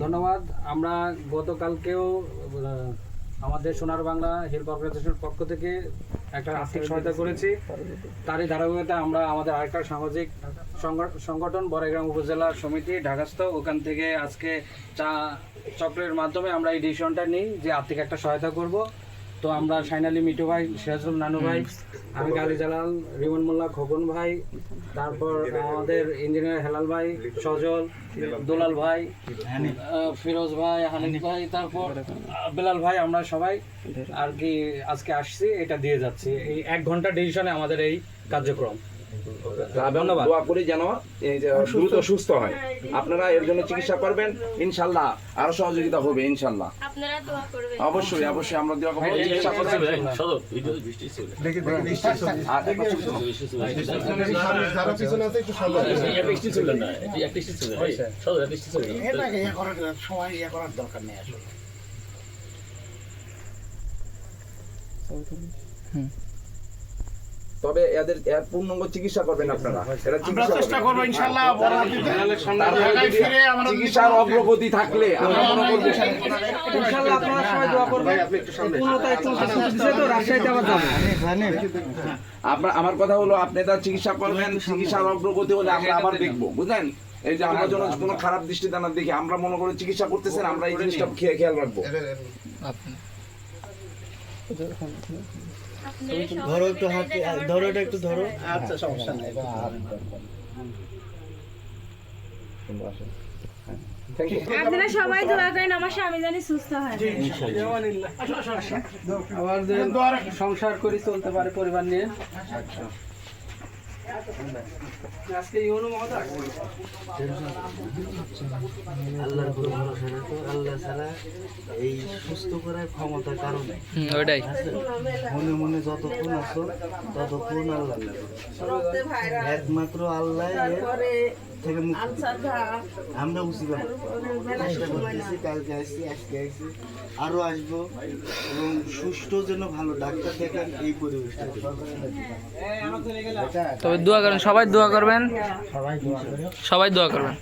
ধন্যবাদ। আমরা গতকালকেও আমাদের সোনার বাংলা হেল্প অর্গানাইজেশনের পক্ষ থেকে একটা আর্থিক সহায়তা করেছি। তারই ধারাবাহিকতা আমরা আমাদের আরেকটা সামাজিক সংগ- সংগঠন বড়াইগ্রাম উপজেলা সমিতি ঢাকাস্থ ওখান থেকে আজকে চা চক্রের মাধ্যমে আমরা এই ডিসিশনটা নিই যে আর্থিক একটা সহায়তা করব। তো আমরা সাইনালি মিটু ভাই সিরাজুল নানু ভাই আমি গালি জালাল রিমন মোল্লা খোকন ভাই তারপর আমাদের ইঞ্জিনিয়ার হেলাল ভাই সজল দুলাল ভাই ফিরোজ ভাই হানিফ ভাই তারপর বেলাল ভাই আমরা সবাই আর কি আজকে আসছি এটা দিয়ে যাচ্ছি। এই এক ঘণ্টা ডিসিশনে আমাদের এই কার্যক্রম। দোয়া করি যেন দ্রুত সুস্থ হয়। আপনারা এর জন্য চিকিৎসা করবেন ইনশাল্লাহ। আরও সহযোগিতা হবে ইনশাল্লাহ। আপনারা দোয়া করবেন। অবশ্যই অবশ্যই আমরা দোয়া করব। চিকিৎসা ইয়ে করার সময় ইয়ে করার দরকার নেই আসলে। তবে এদের এর পূর্ণাঙ্গ চিকিৎসা করবেন আপনারা এরা আমরা চিকিৎসা চেষ্টা। করব ফিরে আমরা চিকিৎসার অগ্রগতি থাকলে আমরা মনে করব ইনশাআল্লাহ আপনারা সবাই দোয়া করবেন পূর্ণতায় চলতে চলতেছে তো রাজশাহীতে আবার যাব আপনার আমার কথা হলো আপনি তার চিকিৎসা করবেন চিকিৎসার অগ্রগতি হলে আমরা আবার দেখব বুঝলেন এই যে আমরা যেন কোনো খারাপ দৃষ্টিতে না দেখি আমরা মনে করি চিকিৎসা করতেছেন আমরা এই জিনিসটা খেয়ে খেয়াল রাখব ধরো একটু হাতে ধরো এটা একটু ধরো। আচ্ছা সমস্যা নাই। আপনারা সবাই দোয়া করেন আমার স্বামী জানি সুস্থ হয়। সংসার করে চলতে পারে পরিবার নিয়ে। আল্লাহ ছাড়া এই সুস্থ ক্ষমতা কারণ মনে মনে যতক্ষণ আছো ততক্ষণ আল্লাহ একমাত্র আল্লাহ থেকে মুক্তি। আমরা বুঝি পারি চেষ্টা করতেছি কালকে আসছি আজকে আসছি। আরও আসব। এবং সুস্থ যেন ভালো ডাক্তার দেখেন এই পরিবেশটা তবে দোয়া করেন সবাই দোয়া করবেন। সবাই দোয়া করবেন।